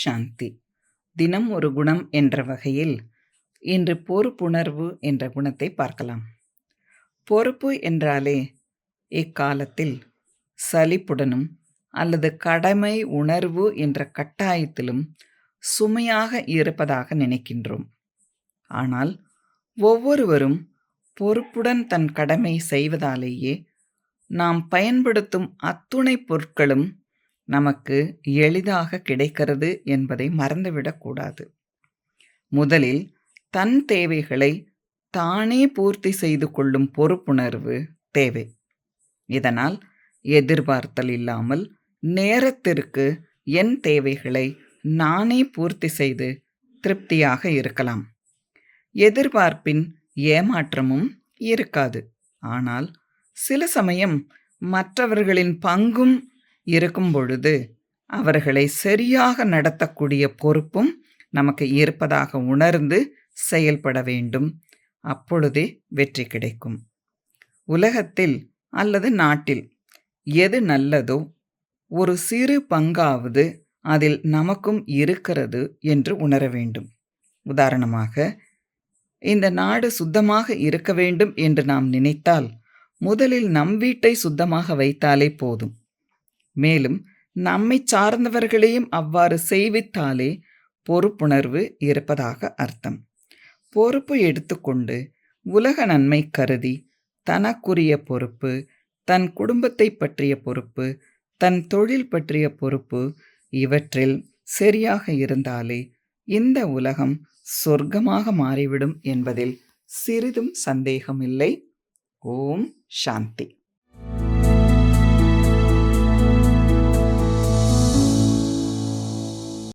சாந்தி. தினம் ஒரு குணம் என்ற வகையில் இன்று பொறுப்புணர்வு என்ற குணத்தை பார்க்கலாம். பொறுப்பு என்றாலே இக்காலத்தில் சலிப்புடனும் அல்லது கடமை உணர்வு என்ற கட்டாயத்திலும் சுமையாக இருப்பதாக நினைக்கின்றோம். ஆனால் ஒவ்வொருவரும் பொறுப்புடன் தன் கடமை செய்வதாலேயே நாம் பயன்படுத்தும் அத்துணை பொருட்களும் நமக்கு எளிதாக கிடைக்கிறது என்பதை மறந்துவிடக்கூடாது முதலில் தன் தேவைகளை தானே பூர்த்தி செய்து கொள்ளும் பொறுப்புணர்வு தேவை. இதனால் எதிர்பார்த்தல் இல்லாமல் நேரத்திற்கு என் தேவைகளை நானே பூர்த்தி செய்து திருப்தியாக இருக்கலாம். எதிர்பார்ப்பின் ஏமாற்றமும் இருக்காது. ஆனால் சில சமயம் மற்றவர்களின் பங்கும் இருக்கும் பொழுது அவர்களை சரியாக நடத்தக்கூடிய பொறுப்பும் நமக்கு இருப்பதாக உணர்ந்து செயல்பட வேண்டும். அப்பொழுதே வெற்றி கிடைக்கும். உலகத்தில் அல்லது நாட்டில் எது நல்லதோ ஒரு சிறு பங்காவது அதில் நமக்கும் இருக்கிறது என்று உணர வேண்டும். உதாரணமாக இந்த நாடு சுத்தமாக இருக்க வேண்டும் என்று நாம் நினைத்தால் முதலில் நம் வீட்டை சுத்தமாக வைத்தாலே போதும். மேலும் நம்மை சார்ந்தவர்களையும் அவ்வாறு செய்வித்தாலே பொறுப்புணர்வு இருப்பதாக அர்த்தம். பொறுப்பு எடுத்துக்கொண்டு உலக நன்மை கருதி தனக்குரிய பொறுப்பு தன் குடும்பத்தை பற்றிய பொறுப்பு தன் தொழில் பற்றிய பொறுப்பு இவற்றில் சரியாக இருந்தாலே இந்த உலகம் சொர்க்கமாக மாறிவிடும் என்பதில் சிறிதும் சந்தேகமில்லை. ஓம் சாந்தி.